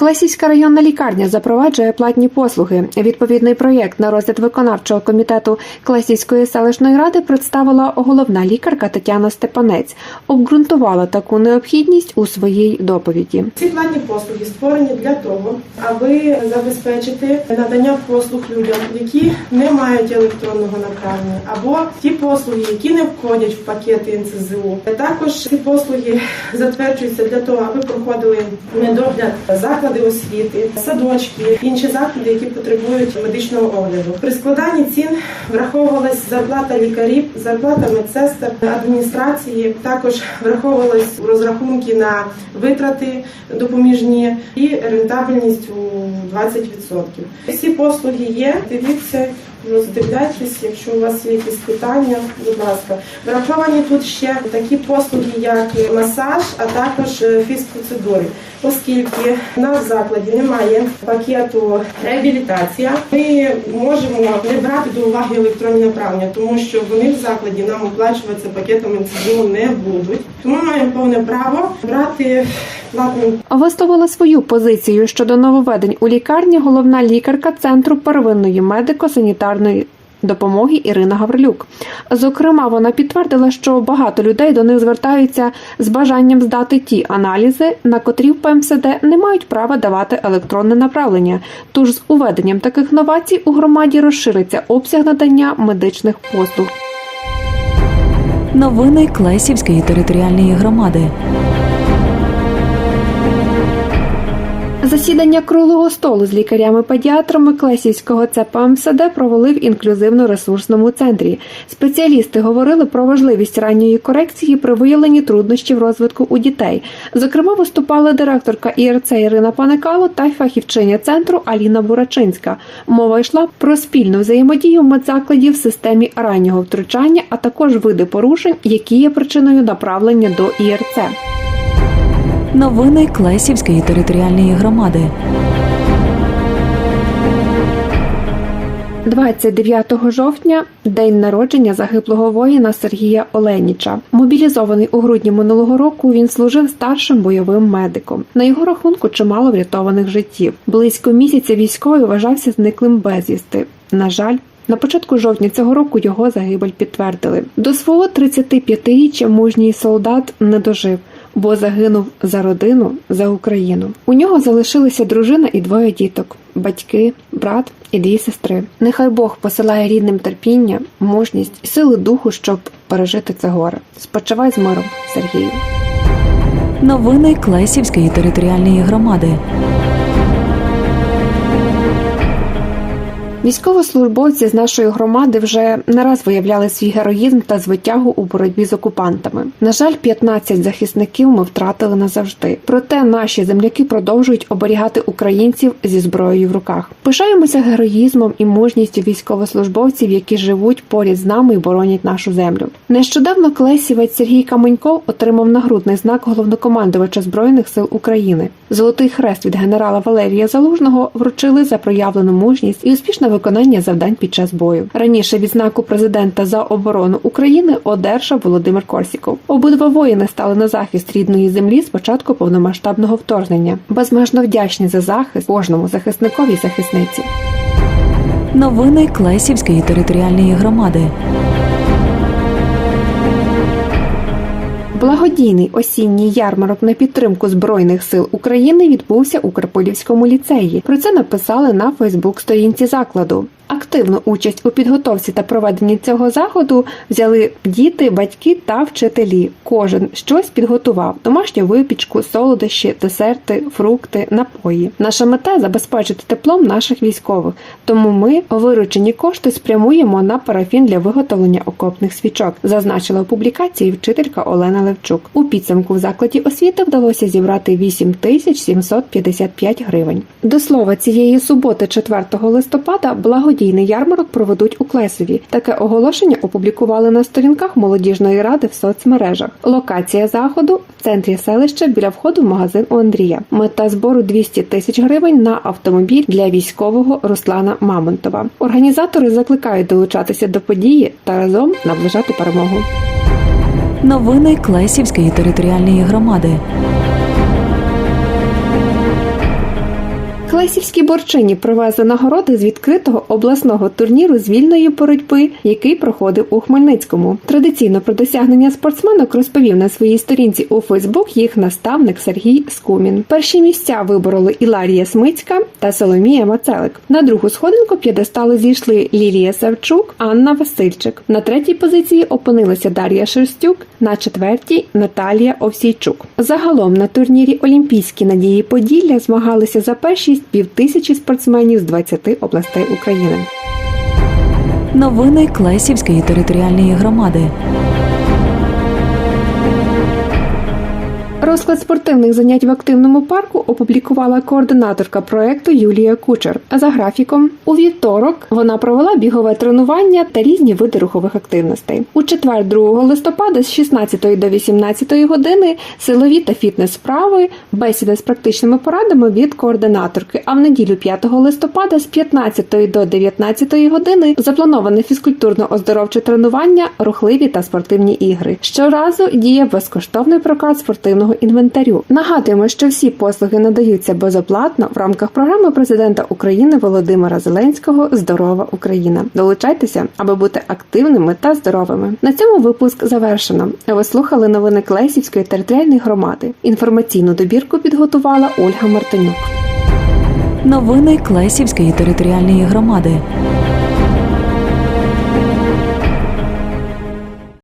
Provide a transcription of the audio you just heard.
Класівська районна лікарня запроваджує платні послуги. Відповідний проєкт на розгляд виконавчого комітету Класівської селищної ради представила головна лікарка Тетяна Степанець. Обґрунтувала таку необхідність у своїй доповіді. Ці платні послуги створені для того, аби забезпечити надання послуг людям, які не мають електронного направлення, або ті послуги, які не входять в пакети НЦЗУ. Також ці послуги затверджуються для того, аби проходили медогляд заклади освіти, садочки, інші заклади, які потребують медичного огляду. При складанні цін враховувалась зарплата лікарів, зарплата медсестер, адміністрації. Також враховувались розрахунки на витрати допоміжні і рентабельність у 20%. Всі послуги є. Дивіться, роздивляйтесь, якщо у вас є якісь питання, будь ласка. Враховані тут ще такі послуги, як масаж, а також е, фізпроцедури. Оскільки в нас в закладі немає пакету реабілітація, ми можемо не брати до уваги електронні направлення, тому що вони в закладі нам оплачуватися пакетом НЦЗУ не будуть. Тому маємо повне право брати Висловила свою позицію щодо нововведень у лікарні головна лікарка центру первинної медико-санітарної допомоги Ірина Гаврилюк. Зокрема, вона підтвердила, що багато людей до них звертаються з бажанням здати ті аналізи, на котрі в ПМСД не мають права давати електронне направлення. Тож з уведенням таких новацій у громаді розшириться обсяг надання медичних послуг. Новини Клесівської територіальної громади. Засідання круглого столу з лікарями-педіатрами Клесівського ЦПМСД провели в інклюзивно-ресурсному центрі. Спеціалісти говорили про важливість ранньої корекції при виявленні труднощів розвитку у дітей. Зокрема, виступала директорка ІРЦ Ірина Паникало та фахівчиня центру Аліна Бурачинська. Мова йшла про спільну взаємодію медзакладів в системі раннього втручання, а також види порушень, які є причиною направлення до ІРЦ. Новини Клесівської територіальної громади. 29 жовтня день народження загиблого воїна Сергія Оленіча. Мобілізований у грудні минулого року, він служив старшим бойовим медиком. На його рахунку чимало врятованих життів. Близько місяця військовий вважався зниклим безвісти. На жаль. На початку жовтня цього року його загибель підтвердили. До свого 35-річчя мужній солдат не дожив, бо загинув за родину, за Україну. У нього залишилися дружина і двоє діток, батьки, брат і дві сестри. Нехай Бог посилає рідним терпіння, мужність сили духу, щоб пережити це горе. Спочивай з миром, Сергію. Новини Клесівської територіальної громади. Військовослужбовці з нашої громади вже не раз виявляли свій героїзм та звитягу у боротьбі з окупантами. На жаль, 15 захисників ми втратили назавжди. Проте наші земляки продовжують оберігати українців зі зброєю в руках. Пишаємося героїзмом і мужністю військовослужбовців, які живуть поряд з нами і боронять нашу землю. Нещодавно клесівець Сергій Каменьков отримав нагрудний знак головнокомандувача збройних сил України. Золотий хрест від генерала Валерія Залужного вручили за проявлену мужність і успішне виконання завдань під час бою. Раніше відзнаку президента за оборону України одержав Володимир Корсіков. Обидва воїни стали на захист рідної землі з початку повномасштабного вторгнення. Безмежно вдячні за захист кожному захисникові захисниці. Новини Клесівської територіальної громади. Благодійний осінній ярмарок на підтримку збройних сил України відбувся у Карполівському ліцеї. Про це написали на Фейсбук-сторінці закладу. Активну участь у підготовці та проведенні цього заходу взяли діти, батьки та вчителі. Кожен щось підготував: домашню випічку, солодощі, десерти, фрукти, напої. Наша мета забезпечити теплом наших військових. Тому ми виручені кошти спрямуємо на парафін для виготовлення окопних свічок, зазначила у публікації вчителька Олена Левчук. У підсумку в закладі освіти вдалося зібрати 8 тисяч 755 гривень. До слова, цієї суботи, 4 листопада, благодійні благодійний ярмарок проведуть у Клесові. Таке оголошення опублікували на сторінках молодіжної ради в соцмережах. Локація заходу в центрі селища біля входу в магазин у Андрія. Мета збору 200 тисяч гривень на автомобіль для військового Руслана Мамонтова. Організатори закликають долучатися до події та разом наближати перемогу. Новини Клесівської територіальної громади. Клесівські борчині привезли нагороди з відкритого обласного турніру з вільної боротьби, який проходив у Хмельницькому. Традиційно про досягнення спортсменок розповів на своїй сторінці у Фейсбук їх наставник Сергій Скумін. Перші місця вибороли Іларія Смицька та Соломія Мацелик. На другу сходинку п'єдесталу зійшли Лілія Савчук, Анна Васильчик. На третій позиції опинилася Дар'я Шерстюк, на четвертій Наталія Овсійчук. Загалом на турнірі Олімпійські надії Поділля змагалися за першість півтисячі спортсменів з 20 областей України. Новини Клесівської територіальної громади. Розклад спортивних занять в активному парку опублікувала координаторка проекту Юлія Кучер. А за графіком у вівторок вона провела бігове тренування та різні види рухових активностей. У четвер, 2 листопада, з 16 до 18 години силові та фітнес справи, бесіда з практичними порадами від координаторки. А в неділю 5 листопада з 15 до 19 години заплановане фізкультурно-оздоровче тренування, рухливі та спортивні ігри. Щоразу діє безкоштовний прокат спортивного інвентарю. Нагадуємо, що всі послуги надаються безоплатно в рамках програми президента України Володимира Зеленського Здорова Україна. Долучайтеся, аби бути активними та здоровими. На цьому випуск завершено. Ви слухали новини Клесівської територіальної громади. Інформаційну добірку підготувала Ольга Мартинюк. Новини Клесівської територіальної громади.